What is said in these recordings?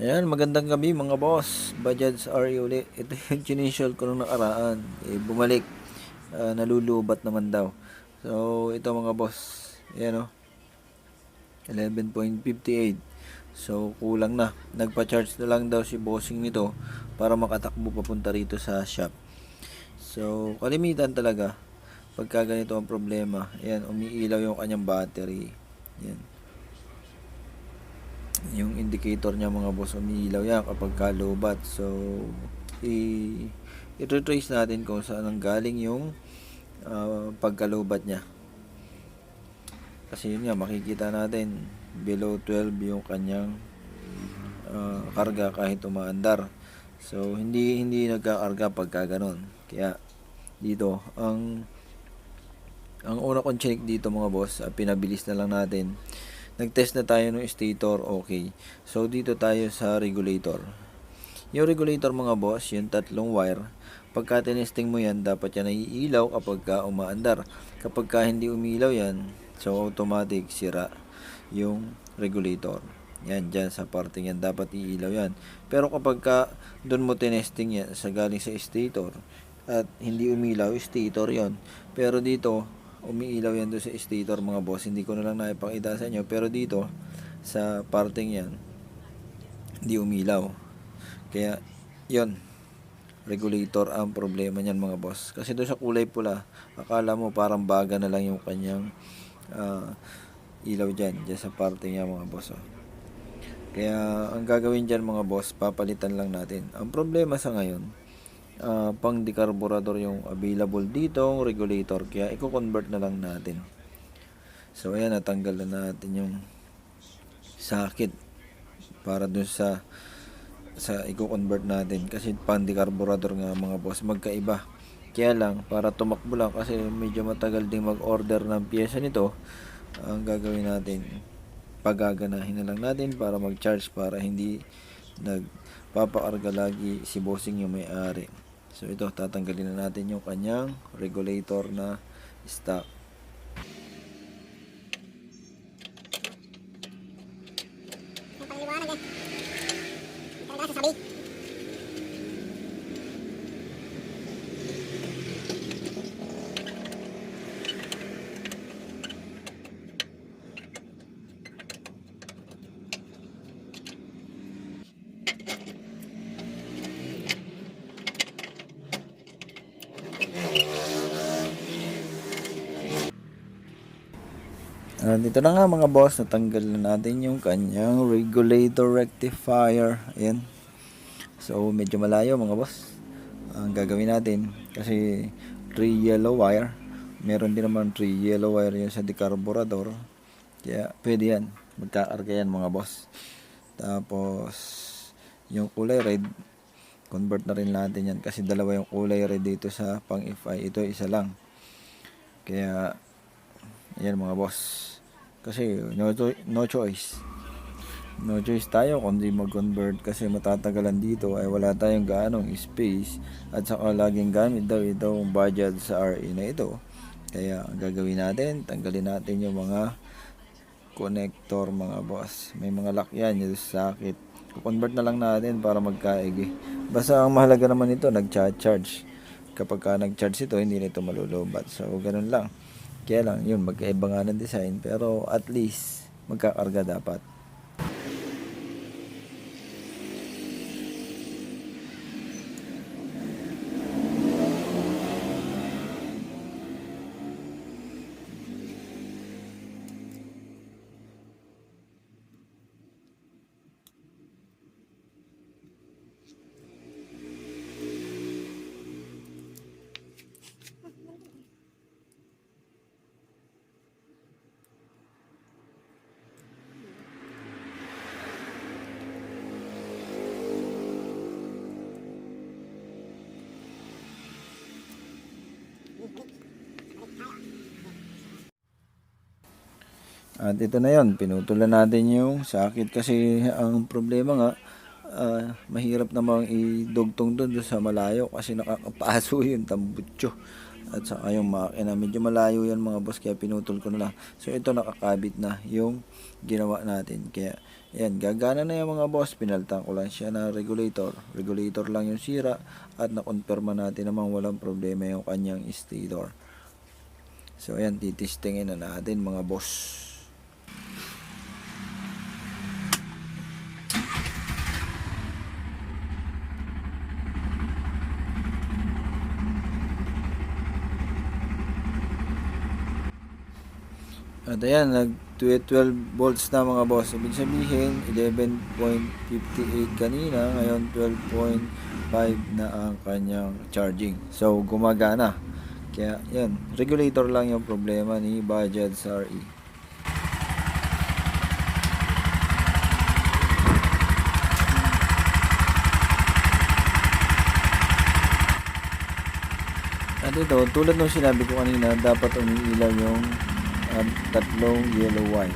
Ayan, magandang gabi mga boss. Bajaj RE uli. Ito yung chinishol ko nung nakaraan. Eh, bumalik. Ah, nalulubat naman daw. So, ito mga boss. Ayan o. 11.58. So, kulang na. Nagpa-charge na lang daw si bossing nito para makatakbo papunta rito sa shop. So, kalimitan talaga. Pagka ganito ang problema. Ayan, umiilaw yung kanyang battery. Ayan yung indicator niya mga boss umiilaw yan kapag kalubat. So i i-trace natin kung saan ang galing yung ah, pagkalubat niya. Kasi yun nga makikita natin below 12 yung kanyang ah, karga kahit umaandar. So hindi hindi nagkakarga pagka ganon kaya dito ang ang una kong check dito mga boss ah, pinabilis na lang natin nag-test na tayo ng stator, okay. So, dito tayo sa regulator. Yung regulator mga boss, yung tatlong wire, pagka tinesting mo yan, dapat yan naiilaw kapag ka umaandar. Kapag ka hindi umilaw yan, so automatic sira yung regulator. Yan, dyan sa parting yan, dapat iilaw yan. Pero kapag ka doon mo tinesting yan sa galing sa stator, at hindi umilaw, stator yon Pero dito, umiilaw yan doon sa stator mga boss. Hindi ko na lang naipakita sa inyo. Pero dito, sa parting yan, hindi umilaw. Kaya, yon regulator ang problema niyan mga boss. Kasi doon sa kulay pula, akala mo parang baga na lang yung kanyang ah, ilaw dyan, dyan sa parting yan mga boss. Oh. Kaya, ang gagawin dyan mga boss, papalitan lang natin. Ang problema sa ngayon, ah, pang decarburetor yung available dito, regulator. Kaya i-convert na lang natin. So ayan, natanggal na natin yung sakit para dun sa sa i-convert natin kasi pang decarburetor nga mga boss magkaiba. Kaya lang, para tumakbo lang kasi medyo matagal ding mag-order ng pyesa nito, ang gagawin natin, pagaganahin na lang natin para mag-charge para hindi nagpapakarga lagi si bossing yung may-ari. So ito, tatanggalin na natin yung kanyang regulator na stock. Ang paliwanag eh. Talaga sasabi. Ah, dito na nga mga boss, natanggal na natin yung kanyang regulator rectifier. Ayan. So, medyo malayo mga boss. Ang gagawin natin, kasi 3 yellow wire. Meron din naman 3 yellow wire yan sa decarburetor. Kaya, pwede yan. Magkakarga yan mga boss. Tapos, yung kulay red, convert na rin natin yan. Kasi dalawa yung kulay red dito sa pang FI. Ito isa lang. Kaya, Ayan mga boss. Kasi no, no choice. No choice tayo kundi mag-convert kasi matatagalan dito ay wala tayong gaanong space at saka laging gamit daw itong budget sa RE na ito. Kaya ang gagawin natin, tanggalin natin yung mga connector mga boss. May mga lock yan yung sakit. Convert na lang natin para magkaigi. Basta ang mahalaga naman ito, nag-charge. Kapag ka nag-charge ito, hindi nito malulubat. So, ganun lang. Kaya lang, yun, magkaiba nga ng design. Pero at least, magkakarga dapat. At ito na yon pinutulan natin yung sakit kasi ang problema nga, ah, mahirap namang idugtong doon sa malayo kasi nakakapaso yung tambutso. at saka yung makina. Medyo malayo yan mga boss kaya pinutol ko na lang. So ito nakakabit na yung ginawa natin. Kaya yan, gagana na yung mga boss. Pinaltan ko lang siya na regulator. Regulator lang yung sira at nakonfirma natin naman walang problema yung kanyang stator. So ayan, titistingin na natin mga boss. At ayan, nag 12 volts na mga boss. Ibig sabihin, 11.58 kanina, ngayon 12.5 na ang kanyang charging. So, gumagana. Kaya, yan. Regulator lang yung problema ni Bajaj RE. At ito, tulad ng sinabi ko kanina, dapat umiilaw yung um, tatlong yellow wine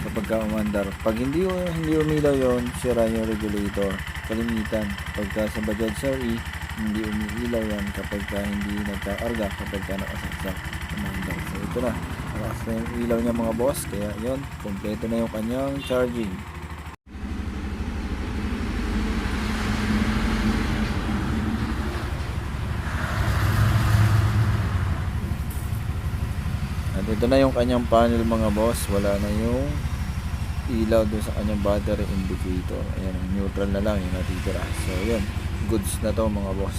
kapag ka umandar. Pag hindi, hindi umilaw yon sira yung regulator. Kalimitan. Pagka sa Bajaj RE, hindi umiilaw yan kapag ka hindi nagkakarga, kapag ka nakasaksak umandar. So ito na, nakakas na yung ilaw niya mga boss. Kaya yon kompleto na yung kanyang charging. Ito na yung kanyang panel mga boss. Wala na yung ilaw doon sa kanyang battery indicator. Ayan, neutral na lang yung natitira. So, yun. Goods na to mga boss.